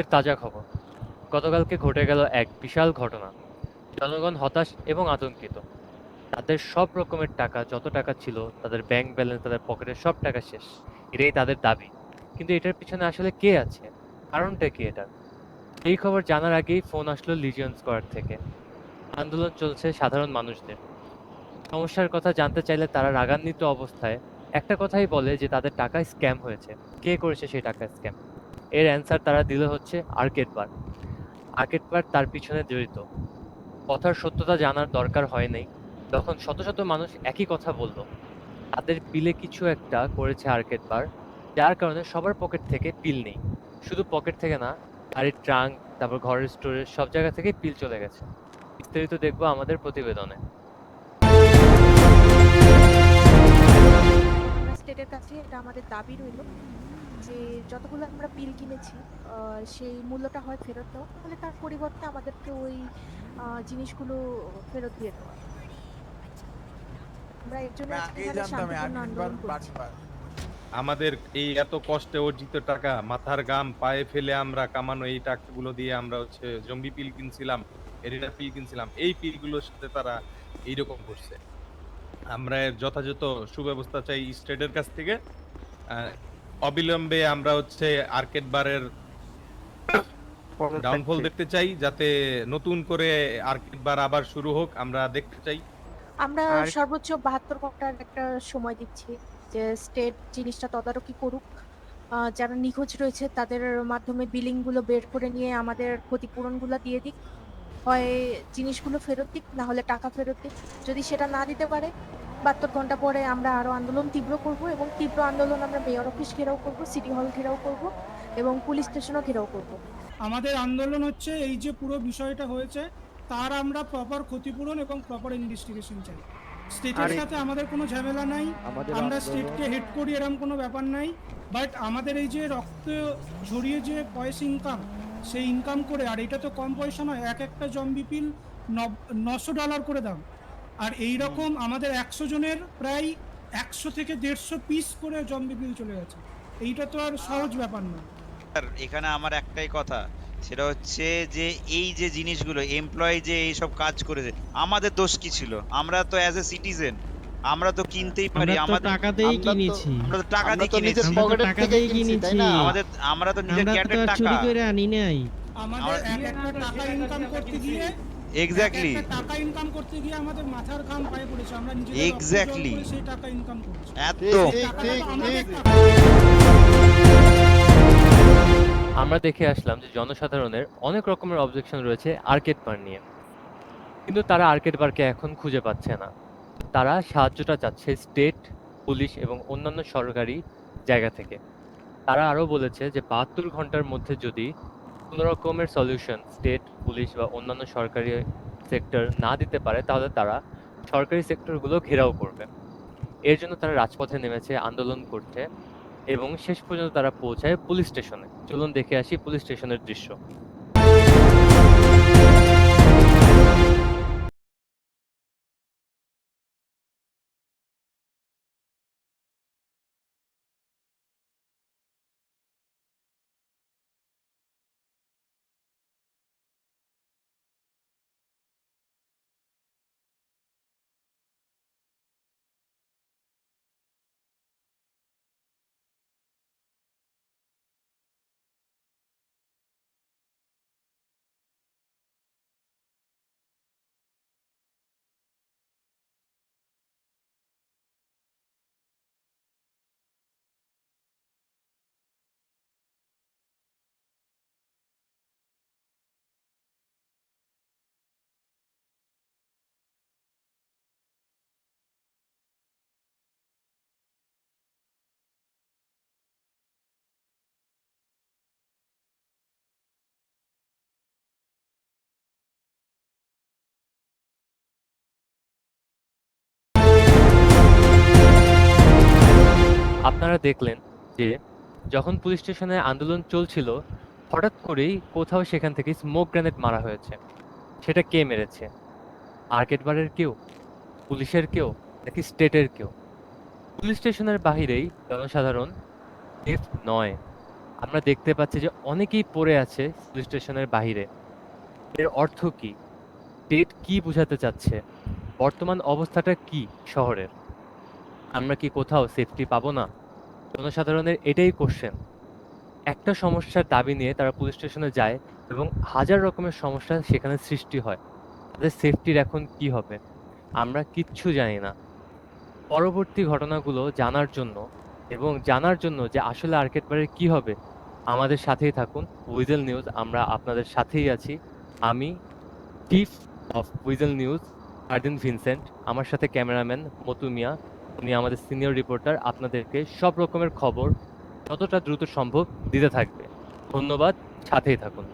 আজকের তাজা খবর। গতকালকে ঘটে গেল এক বিশাল ঘটনা। জনগণ হতাশ এবং আতঙ্কিত। তাদের সব রকমের টাকা, যত টাকা ছিল, তাদের ব্যাংক ব্যালেন্স তাদের পকেটের সব টাকা শেষ। এটাই তাদের দাবি। কিন্তু এটার পিছনে আসলে কে আছে? কারণটা কি এটা এই খবর জানার আগেই ফোন আসলো লিজিয়ন স্কোয়ার থেকে। আন্দোলন চলছে সাধারণ মানুষদের। সমস্যার কথা জানতে চাইলে তারা রাগান্বিত অবস্থায় একটা কথাই বলে যে তাদের টাকা স্ক্যাম হয়েছে। কে করেছে সেই টাকা স্ক্যাম এর অ্যান্সার তারা দিল হচ্ছে আর্কেড বার। আর্কেড বার তার পিছনে জড়িত। কথার সত্যতা জানার দরকার হয় নাই। তখন শত শত মানুষ একই কথা বলল। তাদের পিলে কিছু একটা করেছে আর্কেড বার, যার কারণে সবার পকেট থেকে পিল নেই। শুধু পকেট থেকে না গাড়ির ট্রাঙ্ক, তারপর ঘরের স্টোরেজ, সব জায়গা থেকে পিল চলে গেছে। বিস্তারিত দেখব আমাদের প্রতিবেদনে। স্টেটের কাছে এটা আমাদের দাবি রইল। যে যতগুলো আমরা পিল কিনেছি আহ, সেই মূল্যটা হয় ফেরত দেওয়া। তাহলে তার পরিবর্তে আমাদেরকে ওই জিনিসগুলো ফেরত দিয়ে দেওয়া। আমরা এর জন্য আমাদের এই এত কষ্টে অর্জিত টাকা মাথার গাম পায়ে ফেলে আমরা কামানো এই টাকাগুলো দিয়ে আমরা হচ্ছে জম্বি পিল কিনছিলাম এরিনা পিল কিনছিলাম এই পিলগুলোর সাথে তারা এইরকম করছে। আমরা যথাযথ সুব্যবস্থা চাই স্টেটের কাছ থেকে অবিলম্বে আমরা হচ্ছে আর্কেড বারের ডাউনফল দেখতে চাই যাতে নতুন করে আর্কেড বার আবার শুরু হোক আমরা দেখতে চাই। আমরা সর্বোচ্চ বাহাত্তর ঘণ্টার একটা সময় দিচ্ছি যে স্টেট জিনিসটা তদারকি করুক। যারা নিখোঁজ রয়েছে তাদের মাধ্যমে বিলিংগুলো বের করে নিয়ে আমাদের ক্ষতিপূরণগুলো দিয়ে দিক। হয় জিনিসগুলো ফেরত দিক না হলে টাকা ফেরত দিক। যদি সেটা না দিতে পারে বাহাত্তর ঘণ্টা পরে আমরা আরও আন্দোলন তীব্র করব এবং তীব্র আন্দোলন আমরা মেয়র অফিস ঘেরাও করব সিটি হল ঘেরাও করব এবং পুলিশ স্টেশনও ঘেরাও করব। আমাদের আন্দোলন হচ্ছে এই যে পুরো বিষয়টা হয়েছে তার আমরা প্রপার ক্ষতিপূরণ এবং প্রপার ইনভেস্টিগেশন চাই। স্টেটের সাথে আমাদের কোনো ঝামেলা নাই আমরা স্টেটকে হেড করি এরকম কোনো ব্যাপার নাই বাট আমাদের এই যে রক্ত ঝরিয়ে যে পয়সা ইনকাম সেই ইনকাম করে আর এটা তো কম পয়সা নয় এক একটা জম্বি পিল নশো ডলার করে দাম। আর এই রকম আমাদের একশো জনের প্রায় একশো থেকে দেড়শো পিস করে জম্বি পিল চলে গেছে। এইটা তো আর সহজ ব্যাপার না আর এখানে আমার একটাই কথা সেটা হচ্ছে যে এই যে জিনিসগুলো এমপ্লয়ি যে এইসব কাজ করেছে আমাদের দোষ কি ছিল? আমরা তো অ্যাজ এ সিটিজেন আমরা তো কিনতেই পারি আমাদের টাকাতেই আমরা কিনেছি। আমরা তো টাকা দিয়ে কিনেছি। আমরা তো পকেটের টাকা থেকে দিয়েই কিনছি তাই না? কিনেছি। আমাদের আমরা তো নিজের আমরা তো ক্যাটের টাকা চুরি করে আনি নাই। আমাদের এক একটা টাকা ইনকাম করতে গিয়ে এক্স্যাক্টলি এক টাকা ইনকাম করতে গিয়ে আমাদের মাথার ঘাম পায়ে পড়েছে আমরা. করে সেই টাকা ইনকাম করছি। একদম ঠিক, ঠিক। আমরা দেখে আসলাম যে জনসাধারণের অনেক রকমের অবজেকশন রয়েছে আর্কেড বার নিয়ে। কিন্তু তারা আর্কেড বারকে এখন খুঁজে পাচ্ছে না। তারা সাহায্যটা চাচ্ছে স্টেট পুলিশ এবং অন্যান্য সরকারি জায়গা থেকে। তারা আরও বলেছে যে বাহাত্তর ঘণ্টার মধ্যে যদি কোনো রকমের সলিউশন স্টেট পুলিশ বা অন্যান্য সরকারি সেক্টর না দিতে পারে, তাহলে তারা সরকারি সেক্টরগুলো ঘেরাও করবে। এর জন্য তারা রাজপথে নেমেছে, আন্দোলন করছে এবং শেষ পর্যন্ত তারা পৌঁছায় পুলিশ স্টেশনে। চলুন দেখে আসি পুলিশ স্টেশনের দৃশ্য। আপনারা দেখলেন যে যখন পুলিশ স্টেশনে আন্দোলন চলছিল, হঠাৎ করেই কোথাও সেখান থেকে স্মোক গ্রেনেড মারা হয়েছে। সেটা কে মেরেছে? আর্কেড বারের কেউ? পুলিশের কেউ? নাকি স্টেটের কেউ? পুলিশ স্টেশনের বাহিরেই জনসাধারণ সেফ নয়। আমরা দেখতে পাচ্ছি যে অনেকেই পড়ে আছে পুলিশ স্টেশনের বাইরে এর অর্থ কি? স্টেট কি বোঝাতে চাচ্ছে? বর্তমান অবস্থাটা কি শহরের? আমরা কি কোথাও সেফটি পাবো না? জনসাধারণের এটাই কোশ্চেন একটা সমস্যার দাবি নিয়ে তারা পুলিশ স্টেশনে যায় এবং হাজার রকমের সমস্যা সেখানে সৃষ্টি হয়। তাদের সেফটির এখন কি হবে? আমরা কিচ্ছু জানি না। পরবর্তী ঘটনাগুলো জানার জন্য এবং জানার জন্য যে আসলে আর্কেট বারের কি হবে, আমাদের সাথেই থাকুন। উইজেল নিউজ আমরা আপনাদের সাথেই আছি। আমি চিফ অফ উইজেল নিউজ আর্দিন ভিনসেন্ট আমার সাথে ক্যামেরাম্যান মতু মিয়া উনি আমাদের সিনিয়র রিপোর্টার, আপনাদেরকে সব রকমের খবর যতটা দ্রুত সম্ভব দিতে থাকবে। ধন্যবাদ, সাথেই থাকুন।